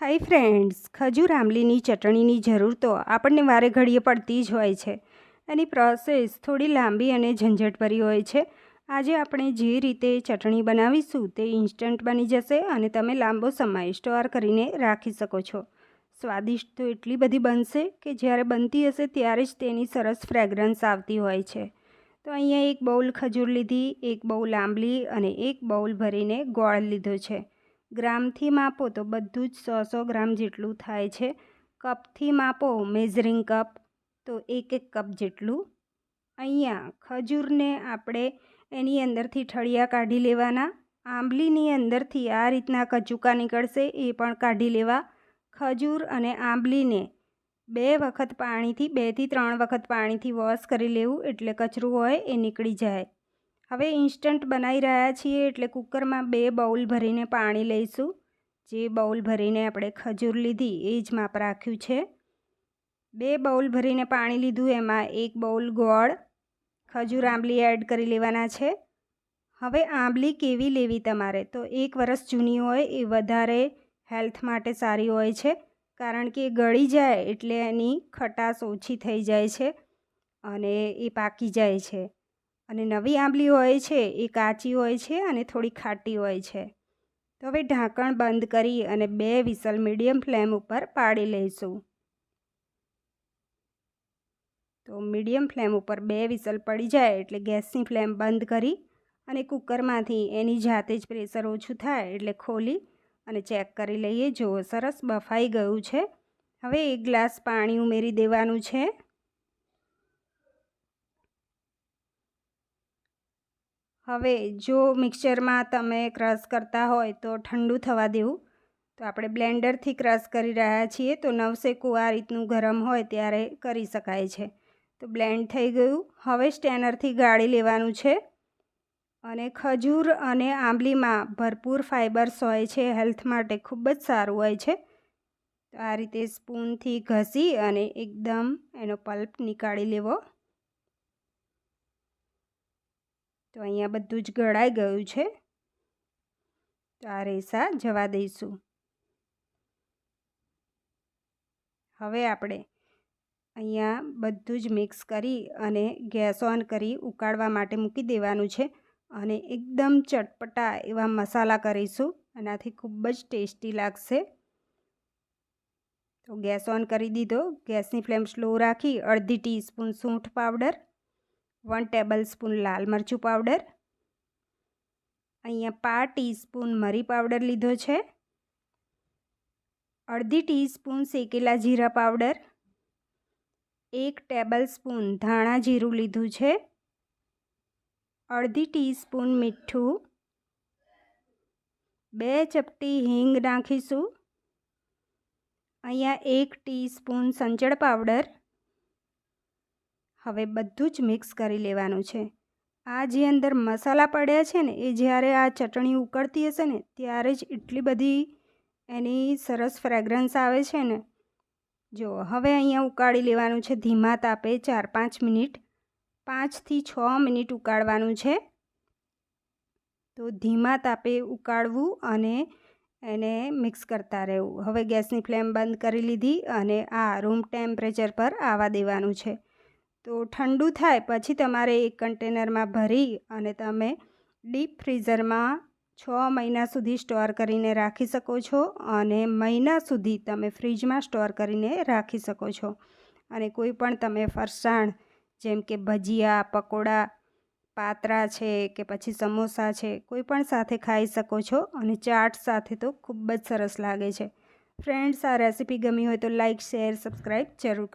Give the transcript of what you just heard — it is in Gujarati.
હાય ફ્રેન્ડ્સ, ખજૂર આંબલીની ચટણીની જરૂર તો આપણને વારે ઘડીએ પડતી જ હોય છે. એની પ્રોસેસ થોડી લાંબી અને ઝંઝટભરી હોય છે. આજે આપણે જે રીતે ચટણી બનાવીશું તે ઇન્સ્ટન્ટ બની જશે અને તમે લાંબો સમય સ્ટોર કરીને રાખી શકો છો. સ્વાદિષ્ટ તો એટલી બધી બનશે કે જ્યારે બનતી હશે ત્યારે જ તેની સરસ ફ્રેગ્રન્સ આવતી હોય છે. તો અહીંયા એક બાઉલ ખજૂર લીધી, એક બાઉલ આંબલી અને એક બાઉલ ભરીને ગોળ લીધો છે. ગ્રામથી માપો તો બધું જ સો સો ગ્રામ જેટલું થાય છે. કપથી માપો મેઝરિંગ કપ તો એક એક કપ જેટલું. અહીંયા ખજૂરને આપણે એની અંદરથી ઠળિયા કાઢી લેવાના. આંબલીની અંદરથી આ રીતના કચુકા નીકળશે એ પણ કાઢી લેવા. ખજૂર અને આંબલીને બે વખત પાણીથી બેથી ત્રણ વખત પાણીથી વોશ કરી લેવું એટલે કચરું હોય એ નીકળી જાય. હવે ઇન્સ્ટન્ટ બનાવી રહ્યા છીએ એટલે કુકરમાં બે બાઉલ ભરીને પાણી લઈશું. જે બાઉલ ભરીને આપણે ખજૂર લીધી, એ જ માપ રાખ્યું છે. બે બાઉલ ભરીને પાણી લીધું, એમાં એક બાઉલ ગોળ, ખજૂર આંબલી એડ કરી લેવાના છે. હવે આંબલી કેવી લેવી તમારે? તો એક વરસ જૂની હોય, એ વધારે હેલ્થ માટે સારી હોય છે, કારણ કે ગળી જાય એટલે એની ખટાશ ઓછી થઈ જાય છે અને એ પાકી જાય છે. અને નવી આંબલી હોય છે, એ કાચી હોય છે અને થોડી ખાટી હોય છે. તો હવે ઢાંકણ બંધ કરી અને બે વિસલ મીડિયમ ફ્લેમ ઉપર પાડી લઈશું. તો મીડિયમ ફ્લેમ ઉપર બે વિસલ પડી જાય એટલે ગેસની ફ્લેમ બંધ કરી અને કુકરમાંથી એની જાતે જ પ્રેશર ઓછું થાય એટલે ખોલી અને ચેક કરી લઈએ, જુઓ સરસ બફાઈ ગયું છે. હવે એક ગ્લાસ પાણી ઉમેરી દેવાનું છે. હવે જો મિક્સરમાં તમે ક્રશ કરતા હોય તો ઠંડુ થવા દેવું. તો આપણે બ્લેન્ડરથી ક્રશ કરી રહ્યા છીએ તો નવસેકું આ રીતનું ગરમ હોય ત્યારે કરી શકાય છે. તો બ્લેન્ડ થઈ ગયું. હવે સ્ટેનરથી ગાળી લેવાનું છે. અને ખજૂર અને આંબલીમાં ભરપૂર ફાઇબર્સ હોય છે. હેલ્થ માટે ખૂબ જ સારું હોય છે. તો આ રીતે સ્પૂનથી ઘસી અને એકદમ એનો પલ્પ નીકાળી લેવો. તો અહીંયા બધું જ ગળાઈ ગયું છે. તો આ રેસા જવા દઈશું. હવે આપણે અહીંયા બધું જ મિક્સ કરી અને ગેસ ઓન કરી ઉકાળવા માટે મૂકી દેવાનું છે અને એકદમ ચટપટા એવા મસાલા કરીશું. એનાથી ખૂબ જ ટેસ્ટી લાગશે. તો ગેસ ઓન કરી દીધો. ગેસની ફ્લેમ સ્લો રાખી અડધી ટીસ્પૂન સૂંઠ પાવડર વન ટેબલ સ્પૂન લાલ મરચું પાવડર અહીંયા પાંચ ટીસ્પૂન મરી પાવડર લીધો છે. અડધી ટીસ્પૂન શેકેલા જીરા પાવડર એક ટેબલ સ્પૂન ધાણા જીરું લીધું છે. અડધી ટીસ્પૂન મીઠું. બે ચપટી હિંગ નાખીશું. અહીંયા એક ટીસ્પૂન સંચળ પાવડર હવે બધું જ મિક્સ કરી લેવાનું છે. આ જે અંદર મસાલા પડ્યા છે ને, એ જ્યારે આ ચટણી ઉકળતી હશે ને, ત્યારે જ એટલી બધી એની સરસ ફ્રેગ્રન્સ આવે છે ને. જો, હવે અહીંયા ઉકાળી લેવાનું છે. ધીમા તાપે ચાર પાંચ મિનિટ પાંચથી છ મિનિટ ઉકાળવાનું છે. તો ધીમા તાપે ઉકાળવું અને એને મિક્સ કરતા રહેવું. હવે ગેસની ફ્લેમ બંધ કરી લીધી અને આ રૂમ ટેમ્પરેચર પર આવવા દેવાનું છે. તો ઠંડુ થાય પછી તમારે એક કન્ટેનરમાં ભરી અને તમે ડીપ ફ્રીઝરમાં છ મહિના સુધી સ્ટોર કરીને રાખી શકો છો અને મહિના સુધી તમે ફ્રીજમાં સ્ટોર કરીને રાખી શકો છો. અને કોઈ પણ તમે ફરસાણ, જેમ કે ભજીયા, પકોડા, પાતરા છે કે પછી સમોસા છે, કોઈ પણ સાથે ખાઈ શકો છો અને ચાટ સાથે તો ખૂબ જ સરસ લાગે છે. ફ્રેન્ડ્સ, આ રેસીપી ગમી હોય તો લાઇક શેર, સબસ્ક્રાઈબ જરૂર